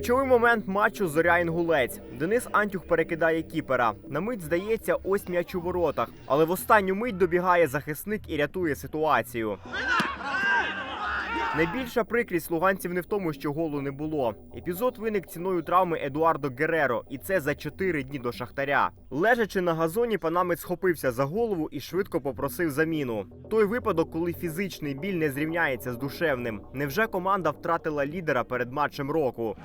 Ключовий момент матчу зоря інгулець. Денис Антюх перекидає кіпера. На мить здається, ось м'яч у воротах. Але в останню мить добігає захисник і рятує ситуацію. Найбільша прикрість луганців не в тому, що голу не було. Епізод виник ціною травми Едуардо Гереро, і це за 4 дні до шахтаря. Лежачи на газоні, панамець схопився за голову і швидко попросив заміну. Той випадок, коли фізичний біль не зрівняється з душевним. Невже команда втратила лідера перед матчем року?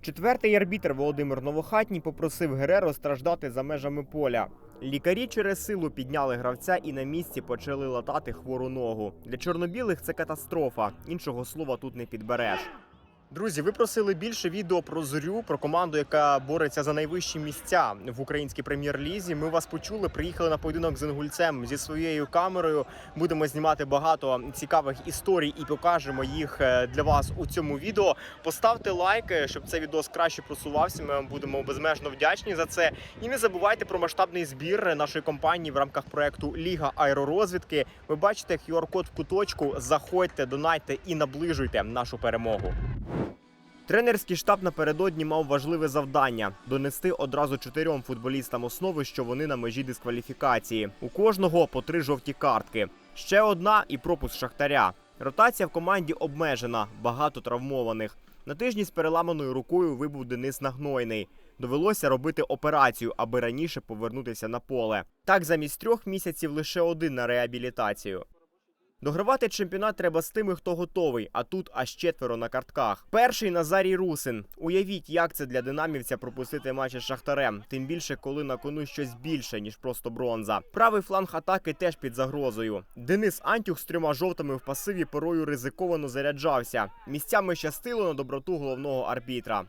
Четвертий арбітр Володимир Новохатній попросив Гереро страждати за межами поля. Лікарі через силу підняли гравця і на місці почали латати хвору ногу. Для чорнобілих це катастрофа. Іншого слова тут не підбереш. Друзі, ви просили більше відео про зорю, про команду, яка бореться за найвищі місця в українській прем'єр-лізі. Ми вас почули. Приїхали на поєдинок з інгульцем зі своєю камерою. Будемо знімати багато цікавих історій і покажемо їх е, для вас у цьому відео. Поставте лайк, щоб цей відео краще просувався. Ми вам будемо безмежно вдячні за це. І не забувайте про масштабний збір нашої компанії в рамках проекту Ліга аеророзвідки. Ви бачите QR-код в куточку. Заходьте, донайте і наближуйте нашу перемогу. Тренерський штаб напередодні мав важливе завдання донести одразу чотирьом футболістам основи, що вони на межі дискваліфікації. У кожного по три жовті картки. Ще одна і пропуск шахтаря. Ротація в команді обмежена, багато травмованих. На тижні з переламаною рукою вибув Денис Нагнойний. Довелося робити операцію, аби раніше повернутися на поле. Так, замість трьох місяців лише один на реабілітацію. Догравати чемпіонат треба з тими, хто готовий, а тут аж четверо на картках. Перший Назарій Русин. Уявіть, як це для динамівця пропустити матч із шахтарем. Тим більше, коли на кону щось більше, ніж просто бронза. Правий фланг атаки теж під загрозою. Денис Антюх з трьома жовтими в пасиві порою ризиковано заряджався. Місцями щастило на доброту головного арбітра.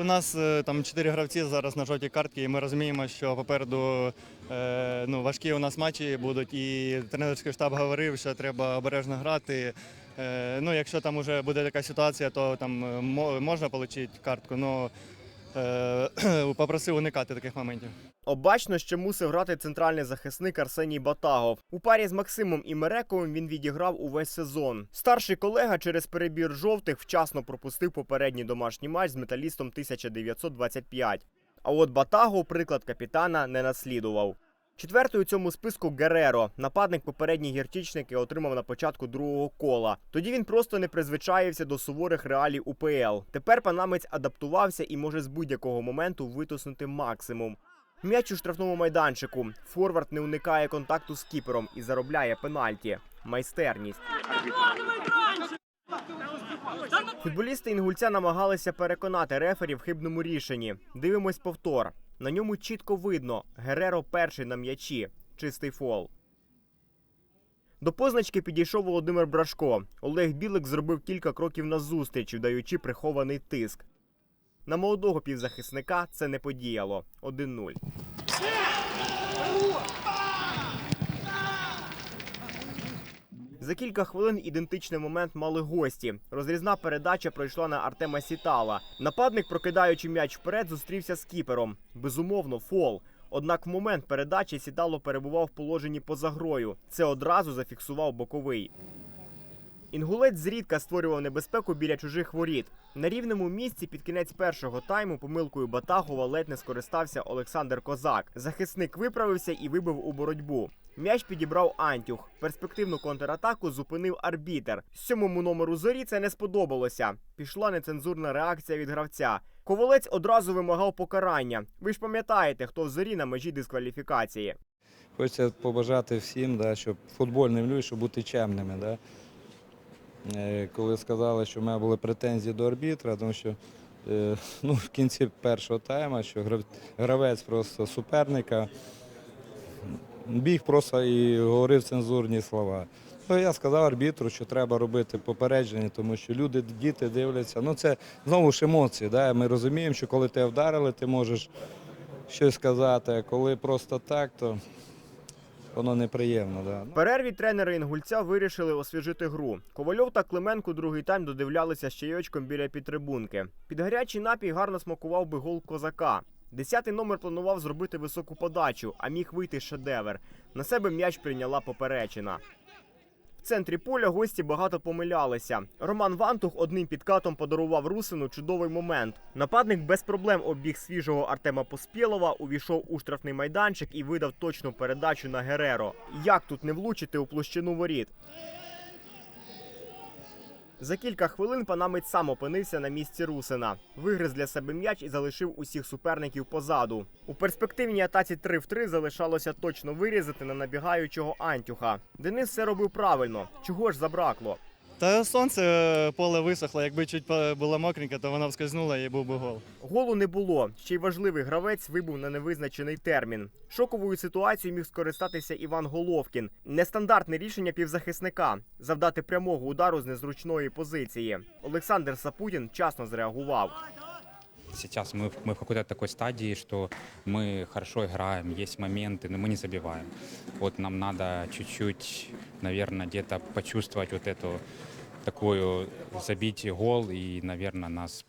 У нас е, там чотири гравці зараз на жовтій картці, і ми розуміємо, що попереду е, ну, важкі у нас матчі будуть. І тренерський штаб говорив, що треба обережно грати. Е, ну, якщо там вже буде така ситуація, то там можна отримати картку, е, попросив уникати таких моментів. Обачно що мусив грати центральний захисник Арсеній Батагов. У парі з Максимом і Мерековим він відіграв увесь сезон. Старший колега через перебір жовтих вчасно пропустив попередній домашній матч з металістом 1925. А от Батагов, приклад капітана, не наслідував. Четвертий у цьому списку Гереро. Нападник попередній гіртічники отримав на початку другого кола. Тоді він просто не призвичаївся до суворих реалій УПЛ. Тепер панамець адаптувався і може з будь-якого моменту витиснути максимум. М'яч у штрафному майданчику. Форвард не уникає контакту з кіпером і заробляє пенальті. Майстерність. Футболісти інгульця намагалися переконати рефері в хибному рішенні. Дивимось повтор. На ньому чітко видно: Гереро перший на м'ячі. Чистий фол. До позначки підійшов Володимир Брашко. Олег Білик зробив кілька кроків назустріч, даючи прихований тиск. На молодого півзахисника це не подіяло. 1-0. За кілька хвилин ідентичний момент мали гості. Розрізна передача пройшла на Артема Сітала. Нападник, прокидаючи м'яч вперед, зустрівся з кіпером. Безумовно, фол. Однак в момент передачі Сітало перебував в положенні поза грою. Це одразу зафіксував боковий. Інгулець зрідка створював небезпеку біля чужих воріт. На рівному місці під кінець першого тайму помилкою Батагова ледь не скористався Олександр Козак. Захисник виправився і вибив у боротьбу. М'яч підібрав Антюх. Перспективну контратаку зупинив арбітер. Сьомому номеру зорі це не сподобалося. Пішла нецензурна реакція від гравця. Ковалець одразу вимагав покарання. Ви ж пам'ятаєте, хто в зорі на межі дискваліфікації. Хочеться побажати всім, да, щоб футбольним людям, щоб бути чемними. Да. Е, Коли сказали, що в мене були претензії до арбітра, тому що е, ну, в кінці першого тайму, що грав- гравець просто суперника біг просто і говорив цензурні слова. Ну, я сказав арбітру, що треба робити попередження, тому що люди, діти дивляться. Ну це знову ж емоції. Да? Ми розуміємо, що коли тебе вдарили, ти можеш щось сказати, а коли просто так, то воно неприємно. Да. В перерві тренери інгульця вирішили освіжити гру. Ковальов та Клименко другий тайм додивлялися з чайочком біля підтрибунки. Під гарячий напій гарно смакував би гол козака. Десятий номер планував зробити високу подачу, а міг вийти шедевр. На себе м'яч прийняла поперечина. Центрі поля гості багато помилялися. Роман Вантух одним підкатом подарував Русину чудовий момент. Нападник без проблем обіг свіжого Артема Поспєлова, увійшов у штрафний майданчик і видав точну передачу на Гереро. Як тут не влучити у площину воріт? За кілька хвилин панамець сам опинився на місці Русина. Вигриз для себе м'яч і залишив усіх суперників позаду. У перспективній атаці 3 в 3 залишалося точно вирізати на набігаючого Антюха. Денис все робив правильно. Чого ж забракло? Та сонце поле висохло, якби чуть було мокреньке, то вона б скользнуло і був би гол. Голу не було. Ще й важливий гравець вибув на невизначений термін. Шоковою ситуацією міг скористатися Іван Головкін. Нестандартне рішення півзахисника завдати прямого удару з незручної позиції. Олександр Сапутін часно зреагував Сейчас мы, в- мы в какой-то такой стадии, что мы хорошо играем, есть моменты, но мы не забиваем. Вот нам надо чуть-чуть, наверное, где-то почувствовать вот эту такую, забить гол и, наверное, нас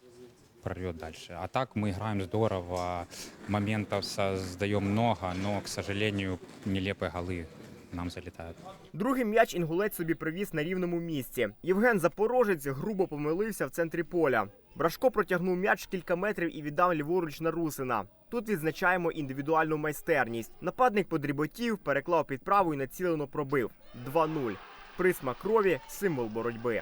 прорвет дальше. А так мы играем здорово, моментов создаем много, но, к сожалению, нелепые голы нам залітають. Другий м'яч інгулець собі привіз на рівному місці. Євген Запорожець грубо помилився в центрі поля. Брашко протягнув м'яч кілька метрів і віддав ліворуч на Русина. Тут відзначаємо індивідуальну майстерність. Нападник подріботів, переклав підправу і націлено пробив. 2-0. Присма крові символ боротьби.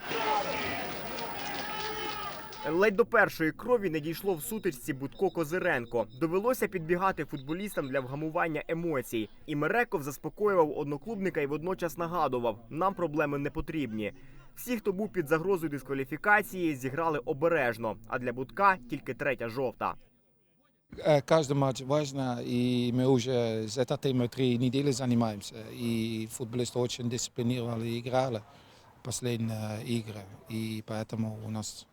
Ледь до першої крові не дійшло в сутичці Будко Козиренко. Довелося підбігати футболістам для вгамування емоцій. І Мереков заспокоював одноклубника і водночас нагадував: нам проблеми не потрібні. Всі, хто був під загрозою дискваліфікації, зіграли обережно. А для Будка тільки третя жовта. Э, Каждый матч важно, и мы уже с этой темой три недели занимаемся. И футболисты очень дисциплинировали играли последние игры. И поэтому у нас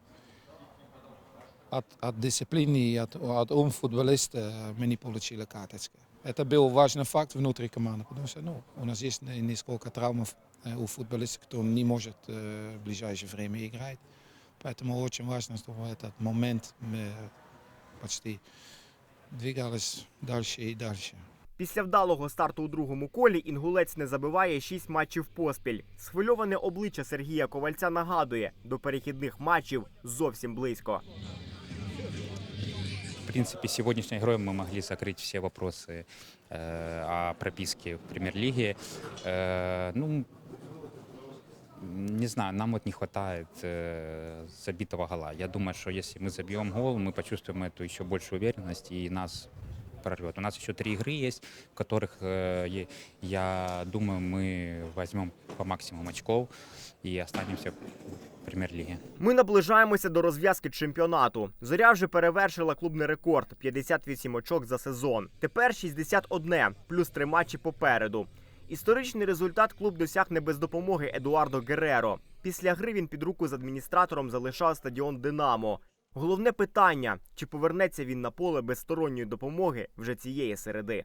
от, от дисциплины и от, от ум футболиста мы не получили карточки. Это был важный факт внутри команды, потому что ну, у нас есть не- несколько травмов э, у футболиста, кто не может э, в ближайшее время играть. Поэтому очень важно, чтобы в этот момент мы почти двигались дальше и дальше. Після вдалого старту у другому колі інгулець не забиває шість матчів поспіль. Схвильоване обличчя Сергія Ковальця нагадує, до перехідних матчів зовсім близько. В принципе, сегодняшней игрой мы могли закрыть все вопросы э, о прописке в премьер-лиге. Э, ну, не знаю, нам вот не хватает э, забитого гола. Я думаю, что если мы забьем гол, мы почувствуем эту еще большую уверенность и нас прорвет. У нас еще три игры есть, в которых, э, е- я думаю, мы возьмем по максимуму очков и останемся в премьер-лиге. Ми наближаємося до розв'язки чемпіонату. Зоря вже перевершила клубний рекорд 58 очок за сезон. Тепер 61, плюс три матчі попереду. Історичний результат клуб досяг не без допомоги Едуардо Гереро. Після гри він під руку з адміністратором залишав стадіон Динамо. Головне питання: чи повернеться він на поле без сторонньої допомоги вже цієї середи.